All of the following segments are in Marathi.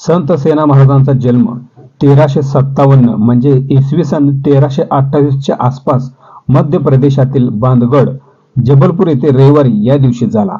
संत सेना महाराजांचा जन्म तेराशे सत्तावन्न म्हणजे इसवी सन तेराशे अठ्ठावीसच्या आसपास मध्य प्रदेशातील बांधगड जबलपूर येथे रविवारी या दिवशी झाला.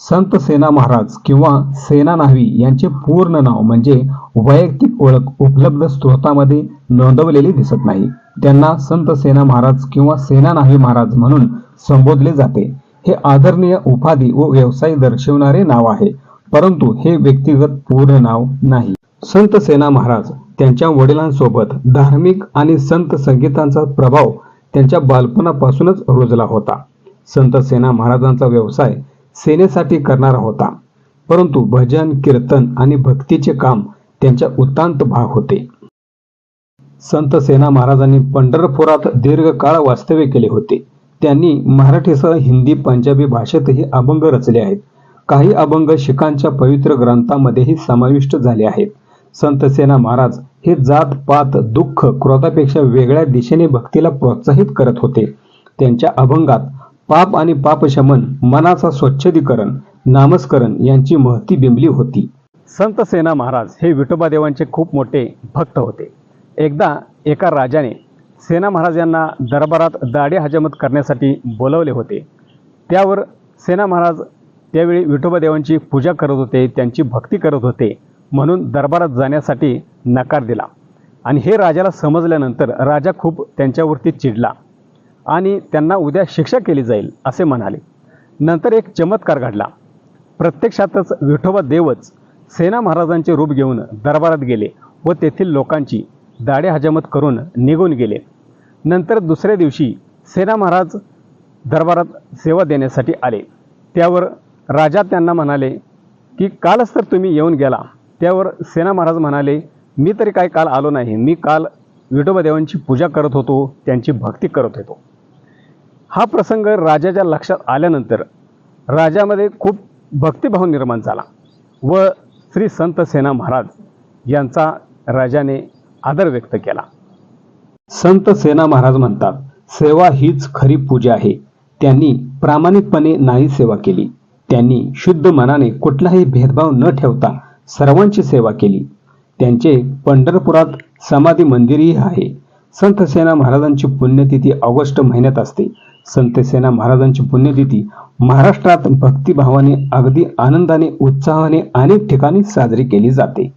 संत सेना महाराज किंवा सेना न्हावी यांचे पूर्ण नाव म्हणजे वैयक्तिक ओळख उपलब्ध स्त्रोतामध्ये नोंदवलेली दिसत नाही. त्यांना संत सेना महाराज किंवा सेना न्हावी महाराज म्हणून संबोधले जाते. हे आदरणीय उपाधी व व्यवसाय दर्शवणारे नाव आहे. परंतु हे व्यक्तिगत पूर्ण नाव नाही. संत सेना महाराज त्यांच्या वडिलांसोबत धार्मिक आणि संत संगीतांचा प्रभाव त्यांच्या बालपणापासूनच रुजला होता. संत सेना महाराजांचा व्यवसाय सेनेसाठी करणारा होता. परंतु भजन कीर्तन आणि भक्तीचे काम त्यांच्या उत्तांत भाग होते. संत सेना महाराजांनी पंढरपुरात दीर्घकाळ वास्तव्य केले होते. त्यांनी मराठीसह हिंदी पंजाबी भाषेतही अभंग रचले आहेत. काही अभंग शिखांच्या पवित्र ग्रंथामध्येही समाविष्ट झाले आहेत. संतसेना महाराज हे जात पात दुःख क्रोधापेक्षा वेगळ्या दिशेने भक्तीला प्रोत्साहित करत होते. त्यांच्या अभंगात पाप आणि पापशमन मनाचा स्वच्छदीकरण नामस्करण यांची महती बिंबली होती. संत सेना महाराज हे विठोबा देवांचे खूप मोठे भक्त होते. एकदा एका राजाने सेना महाराज यांना दरबारात दाढी हजमत करण्यासाठी बोलवले होते. त्यावर सेना महाराज त्यावेळी विठोबा देवांची पूजा करत होते त्यांची भक्ती करत होते. म्हणून दरबारात जाण्यासाठी नकार दिला. आणि हे राजाला समजल्यानंतर राजा खूप त्यांच्यावरती चिडला आणि त्यांना उद्या शिक्षा केली जाईल असे म्हणाले. नंतर एक चमत्कार घडला. प्रत्यक्षातच विठोबा देवच सेना महाराजांचे रूप घेऊन दरबारात गेले व तेथील लोकांची दाढे हजामत करून निघून गेले. नंतर दुसऱ्या दिवशी सेना महाराज दरबारात सेवा देण्यासाठी आले. त्यावर राजा त्यांना म्हणाले की कालच तर तुम्ही येऊन गेला. त्यावर सेना महाराज म्हणाले मी तरी काय काल आलो नाही. मी काल विठोबा देवांची पूजा करत होतो. त्यांची भक्ती करत होतो. हा प्रसंग राजाच्या लक्षात आल्यानंतर राजामध्ये खूप भक्तिभाव निर्माण झाला व श्री संत सेना महाराज यांचा राजाने आदर व्यक्त केला. संत सेना महाराज म्हणतात सेवा हीच खरी पूजा आहे. त्यांनी प्रामाणिकपणे नाही सेवा केली. त्यांनी शुद्ध मनाने कुठलाही भेदभाव न ठेवता सर्वांची सेवा केली. त्यांचे पंढरपुरात समाधी मंदिरही आहे. संत सेना महाराजांची पुण्यतिथी ऑगस्ट महिन्यात असते. संत सेना महाराजांची पुण्यतिथी महाराष्ट्रात भक्तिभावाने अगदी आनंदाने उत्साहाने अनेक ठिकाणी साजरी केली जाते.